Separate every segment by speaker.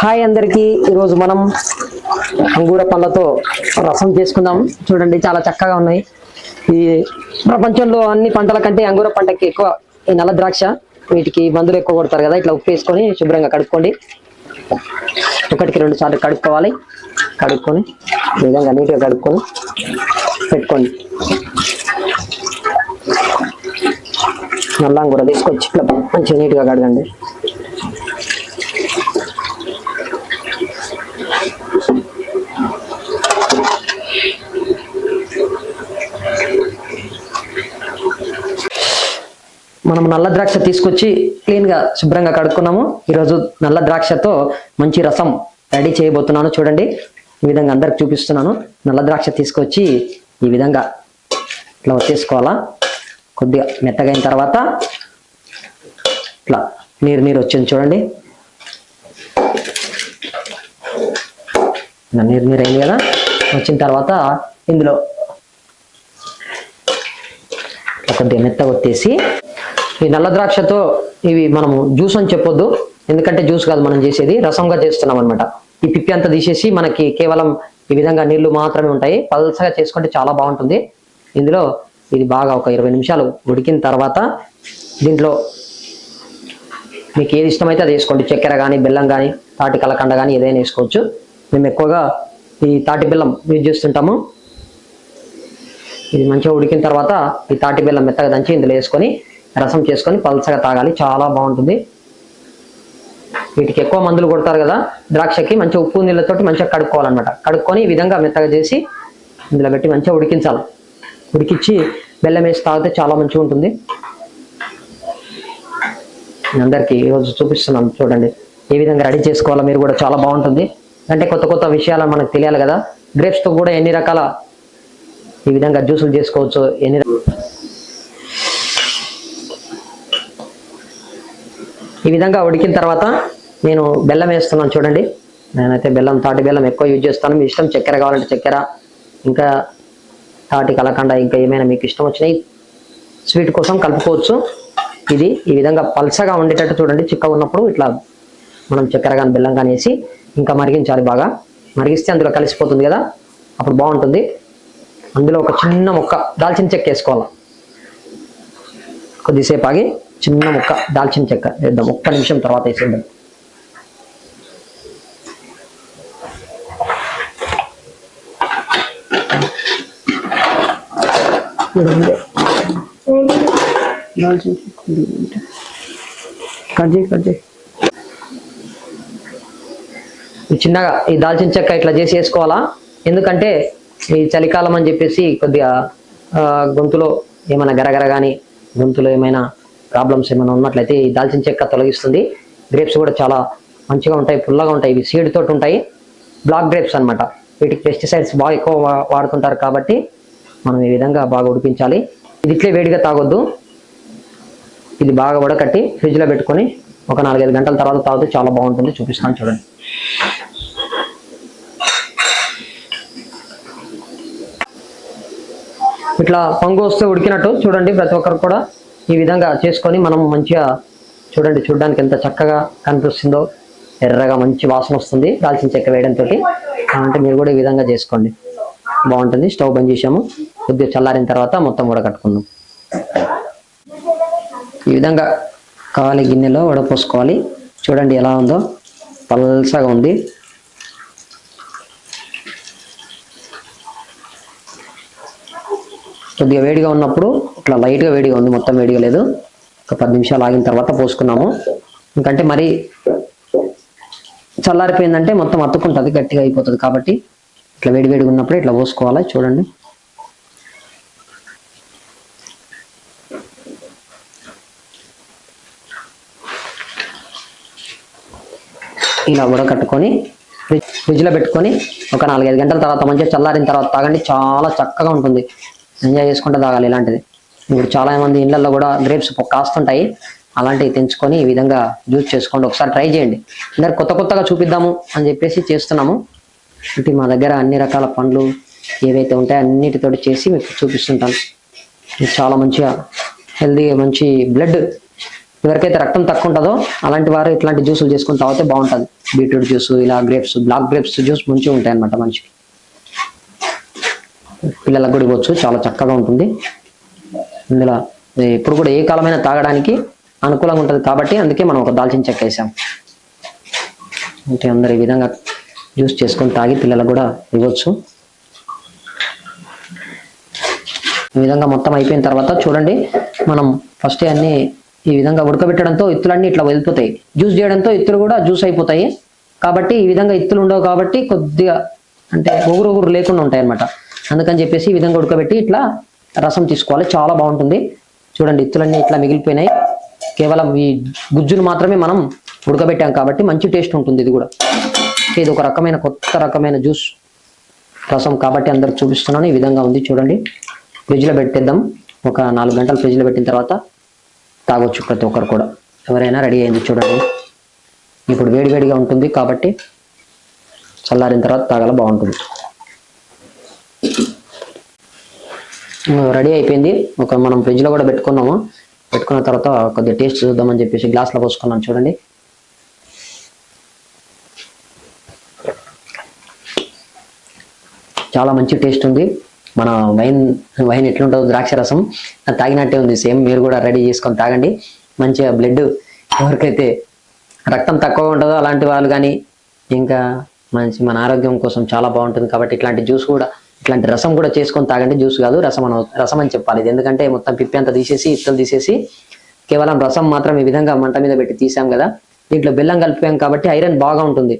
Speaker 1: Hi అందరికీ. ఈరోజు మనం అంగూర పళ్ళతో రసం చేసుకుందాం. చూడండి చాలా చక్కగా ఉన్నాయి. ఈ ప్రపంచంలో అన్ని పంటల కంటే అంగూర పంటకి ఎక్కువ ఈ నల్ల ద్రాక్ష వీటికి మందులు ఎక్కువ కొడతారు కదా. ఇట్లా ఉప్పు వేసుకొని శుభ్రంగా కడుక్కోండి. ఒకటికి రెండు సార్లు కడుక్కోవాలి. కడుక్కొని ఈ విధంగా నీట్గా కడుక్కొని పెట్టుకోండి. నల్ల అంగూర తీసుకొచ్చి ఇట్లా మంచిగా నీట్గా కడగండి. మనం నల్ల ద్రాక్ష తీసుకొచ్చి క్లీన్గా శుభ్రంగా కడుక్కున్నాము. ఈరోజు నల్ల ద్రాక్షతో మంచి రసం రెడీ చేయబోతున్నాను. చూడండి ఈ విధంగా అందరికి చూపిస్తున్నాను. నల్ల ద్రాక్ష తీసుకొచ్చి ఈ విధంగా ఇట్లా వచ్చేసుకోవాలా కొద్దిగా మెత్తగైన తర్వాత ఇట్లా నీరు నీరు వచ్చింది చూడండి. నీరు నీరు అయింది కదా? వచ్చిన తర్వాత ఇందులో కొద్దిగా మెత్తగా వచ్చేసి ఈ నల్ల ద్రాక్షతో ఇవి మనము జ్యూస్ అని చెప్పొద్దు. ఎందుకంటే జ్యూస్ కాదు మనం చేసేది రసంగా చేస్తున్నాం అనమాట ఈ పిప్పి అంతా తీసేసి మనకి కేవలం ఈ విధంగా నీళ్ళు మాత్రమే ఉంటాయి. పల్సగా చేసుకుంటే చాలా బాగుంటుంది. ఇందులో ఇది బాగా ఒక ఇరవై నిమిషాలు ఉడికిన తర్వాత దీంట్లో మీకు ఏది ఇష్టమైతే అది వేసుకోండి. చక్కెర కానీ బెల్లం కానీ తాటి కలకండ కానీ ఏదైనా వేసుకోవచ్చు. మేము ఎక్కువగా ఈ తాటి బెల్లం యూజ్ చేస్తుంటాము. ఇది మంచిగా ఉడికిన తర్వాత ఈ తాటి బెల్లం మెత్తగా దంచి ఇందులో వేసుకొని రసం చేసుకొని పల్చగా తాగాలి. చాలా బాగుంటుంది. వీటికి ఎక్కువ మందులు కొడతారు కదా ద్రాక్షకి మంచిగా ఉప్పు నీళ్ళతోటి మంచిగా కడుక్కోవాలన్నమాట. కడుక్కొని ఈ విధంగా మెత్తగా చేసి ఇందులో పెట్టి మంచిగా ఉడికించాలి. ఉడికించి బెల్లం వేసి తాగితే చాలా మంచిగా ఉంటుంది. అందరికీ ఈరోజు చూపిస్తున్నాం చూడండి. ఏ విధంగా రెడీ చేసుకోవాలో మీరు కూడా చాలా బాగుంటుంది. అంటే కొత్త కొత్త విషయాలు మనకు తెలియాలి కదా. గ్రేప్స్తో కూడా ఎన్ని రకాల ఈ విధంగా జ్యూసులు చేసుకోవచ్చు ఎన్ని ఈ విధంగా ఉడికిన తర్వాత నేను బెల్లం వేస్తున్నాను చూడండి. నేనైతే బెల్లం తాటి బెల్లం ఎక్కువ యూజ్ చేస్తాను. మీ ఇష్టం చక్కెర కావాలంటే చక్కెర ఇంకా తాటి కలకండ ఇంకా ఏమైనా మీకు ఇష్టం వచ్చినాయి స్వీట్ కోసం కలుపుకోవచ్చు. ఇది ఈ విధంగా పల్సగా ఉండేటట్టు చూడండి. చిక్కగా ఉన్నప్పుడు ఇట్లా మనం చక్కెర కానీ బెల్లం కానీ వేసి ఇంకా మరిగించాలి బాగా. మరిగిస్తే అందులో కలిసిపోతుంది కదా? అప్పుడు బాగుంటుంది. అందులో ఒక చిన్న ముక్క దాల్చిన చెక్క వేసుకోవాలి. కొద్దిసేపు ఆగి చిన్న ముక్క దాల్చిన చెక్క. వేద్దాం. ఒక్క నిమిషం తర్వాత వేసేద్దాం. దాల్చిన కట్ చేయి కట్ చేయి. చిన్నగా ఈ దాల్చిన చెక్క ఇట్లా చేసి వేసుకోవాలా? ఎందుకంటే ఈ చలికాలం అని చెప్పేసి కొద్దిగా గొంతులో ఏమైనా గరగర కానీ గొంతులో ఏమైనా ప్రాబ్లమ్స్ ఏమైనా ఉన్నట్లయితే ఈ దాల్చిన చెక్క తొలగిస్తుంది. గ్రేప్స్ కూడా చాలా మంచిగా ఉంటాయి పుల్లగా ఉంటాయి. ఇవి సీడ్ తోటి ఉంటాయి. బ్లాక్ గ్రేప్స్ అన్నమాట. వీటికి పెస్టిసైడ్స్ బాగా ఎక్కువ వాడుతుంటారు కాబట్టి మనం ఈ విధంగా బాగా ఉడిపించాలి ఇది ఇట్లే వేడిగా తాగొద్దు. ఇది బాగా ఉడకట్టి ఫ్రిడ్జ్లో పెట్టుకొని ఒక నాలుగైదు గంటల తర్వాత తాగితే చాలా బాగుంటుంది. చూపిస్తాను చూడండి. ఇట్లా పొంగు వస్తే ఉడికినట్టు చూడండి ప్రతి ఒక్కరు కూడా. ఈ విధంగా చేసుకొని మనం మంచిగా చూడండి చూడడానికి ఎంత చక్కగా కనిపిస్తుందో. ఎర్రగా మంచి వాసన వస్తుంది దాల్చిన చెక్క వేయడంతో అంటే మీరు కూడా ఈ విధంగా చేసుకోండి. బాగుంటుంది. స్టవ్ బంద్ చేసాము కొద్దిగా చల్లారిన తర్వాత మొత్తం ఉడకట్టుకుందాం ఈ విధంగా కావాలి గిన్నెలో వడపోసుకోవాలి. చూడండి ఎలా ఉందో. పల్సగా ఉంది. కొద్దిగా వేడిగా ఉన్నప్పుడు ఇట్లా లైట్గా వేడిగా ఉంది మొత్తం వేడిగా లేదు. ఒక పది నిమిషాలు ఆగిన తర్వాత పోసుకున్నాము. ఎందుకంటే మరి చల్లారిపోయిందంటే మొత్తం అతుక్కుంటుంది గట్టిగా అయిపోతుంది కాబట్టి ఇట్లా వేడి వేడిగా ఉన్నప్పుడు ఇట్లా పోసుకోవాలి చూడండి. ఇలా ఉడకట్టుకొని ఫ్రిడ్జ్ ఫ్రిడ్జ్లో పెట్టుకొని ఒక నాలుగైదు గంటల తర్వాత మంచిగా చల్లారిన తర్వాత తాగండి చాలా చక్కగా ఉంటుంది. ఎంజాయ్ చేసుకుంటే తాగాలి ఇలాంటిది. ఇప్పుడు చాలా మంది ఇళ్ళలో కూడా గ్రేప్స్ కాస్తుంటాయి. అలాంటివి తెంచుకొని ఈ విధంగా జ్యూస్ చేసుకోండి. ఒకసారి ట్రై చేయండి. అందరు కొత్త కొత్తగా చూపిద్దాము అని చెప్పేసి చేస్తున్నాము. అంటే మా దగ్గర అన్ని రకాల పండ్లు ఏవైతే ఉంటాయో అన్నిటితోటి చేసి మీకు చూపిస్తుంటాను. చాలా మంచిగా హెల్దీ మంచి బ్లడ్ ఎవరికైతే రక్తం తక్కువ ఉంటుందో అలాంటి వారు ఇట్లాంటి జ్యూసులు చేసుకుని తాగితే బాగుంటుంది. బీట్రూట్ జ్యూస్ ఇలా గ్రేప్స్ బ్లాక్ గ్రేప్స్ జ్యూస్ మంచిగా ఉంటాయి అనమాట మనిషికి. పిల్లలకు కూడా ఇవ్వచ్చు. చాలా చక్కగా ఉంటుంది. ఇందులో ఇప్పుడు కూడా ఏ కాలమైనా తాగడానికి అనుకూలంగా ఉంటుంది కాబట్టి అందుకే మనం ఒక దాల్చిన చెక్క వేసాం. అంటే అందరు ఈ విధంగా జ్యూస్ చేసుకొని తాగి పిల్లలకు కూడా ఇవ్వచ్చు. ఈ విధంగా మొత్తం అయిపోయిన తర్వాత చూడండి మనం ఫస్ట్ అన్ని ఈ విధంగా ఉడకబెట్టడంతో ఇత్తులన్నీ ఇట్లా వెళ్ళిపోతాయి జ్యూస్ చేయడంతో ఇత్తులు కూడా జ్యూస్ అయిపోతాయి. కాబట్టి ఈ విధంగా ఇత్తులు ఉండవు కాబట్టి కొద్దిగా అంటే ఒగురు ఒగురు లేకుండా ఉంటాయి అన్నమాట అందుకని చెప్పేసి ఈ విధంగా ఉడకబెట్టి ఇట్లా రసం తీసుకోవాలి. చాలా బాగుంటుంది. చూడండి ఇత్తులన్నీ ఇట్లా మిగిలిపోయినాయి. కేవలం ఈ గుజ్జును మాత్రమే మనం ఉడకబెట్టాం కాబట్టి మంచి టేస్ట్ ఉంటుంది ఇది కూడా. ఇది ఒక రకమైన కొత్త రకమైన జ్యూస్ రసం కాబట్టి అందరికి చూపిస్తున్నాను. ఈ విధంగా ఉంది చూడండి. ఫ్రిడ్జ్లో పెట్టేద్దాం. ఒక నాలుగు గంటలు ఫ్రిడ్జ్లో పెట్టిన తర్వాత తాగొచ్చు ప్రతి ఒక్కరు కూడా. ఎవరైనా రెడీ అయింది చూడండి. ఇప్పుడు వేడివేడిగా ఉంటుంది కాబట్టి చల్లారిన తర్వాత తాగల బాగుంటుంది. రెడీ అయిపోయింది. ఒక మనం ఫ్రిడ్జ్లో కూడా పెట్టుకున్నాము. పెట్టుకున్న తర్వాత కొద్దిగా టేస్ట్ చూద్దామని చెప్పేసి గ్లాస్లో పోసుకున్నాను. చూడండి. చాలా మంచి టేస్ట్ ఉంది. మన వైన్ వైన్ ఎట్లుంటుందో ద్రాక్ష రసం తాగినట్టే ఉంది. సేమ్ మీరు కూడా రెడీ చేసుకొని తాగండి. మంచిగా బ్లడ్ ఎవరికైతే రక్తం తక్కువ ఉంటుందో అలాంటి వాళ్ళు కానీ ఇంకా మంచి మన ఆరోగ్యం కోసం చాలా బాగుంటుంది. కాబట్టి ఇట్లాంటి జ్యూస్ కూడా ఇట్లాంటి రసం కూడా చేసుకొని తాగండి జ్యూస్ కాదు రసం అని రసం అని చెప్పాలి. ఇది ఎందుకంటే మొత్తం పిప్పి అంతా తీసేసి ఇత్తలు తీసేసి కేవలం రసం మాత్రం ఈ విధంగా మంట మీద పెట్టి తీసాం కదా. దీంట్లో బెల్లం కలిపాం కాబట్టి ఐరన్ బాగా ఉంటుంది.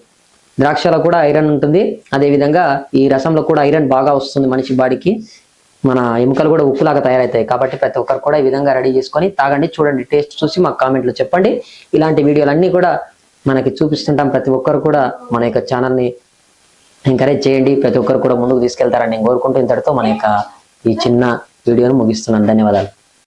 Speaker 1: ద్రాక్షలో కూడా ఐరన్ ఉంటుంది. అదే విధంగా ఈ రసంలో కూడా ఐరన్ బాగా వస్తుంది మనిషి బాడీకి. మన ఎముకలు కూడా ఉప్పులాగా తయారవుతాయి కాబట్టి ప్రతి ఒక్కరు కూడా ఈ విధంగా రెడీ చేసుకొని తాగండి చూడండి టేస్ట్ చూసి మాకు కామెంట్లో చెప్పండి. ఇలాంటి వీడియోలు అన్నీ కూడా మనకి చూపిస్తుంటాం ప్రతి ఒక్కరు కూడా మన యొక్క ఛానల్ని ఎంకరేజ్ చేయండి. ప్రతి ఒక్కరు కూడా ముందుకు తీసుకెళ్తారని నేను కోరుకుంటూ ఇంతటితో మన యొక్క ఈ చిన్న వీడియోను ముగిస్తున్నాను. ధన్యవాదాలు.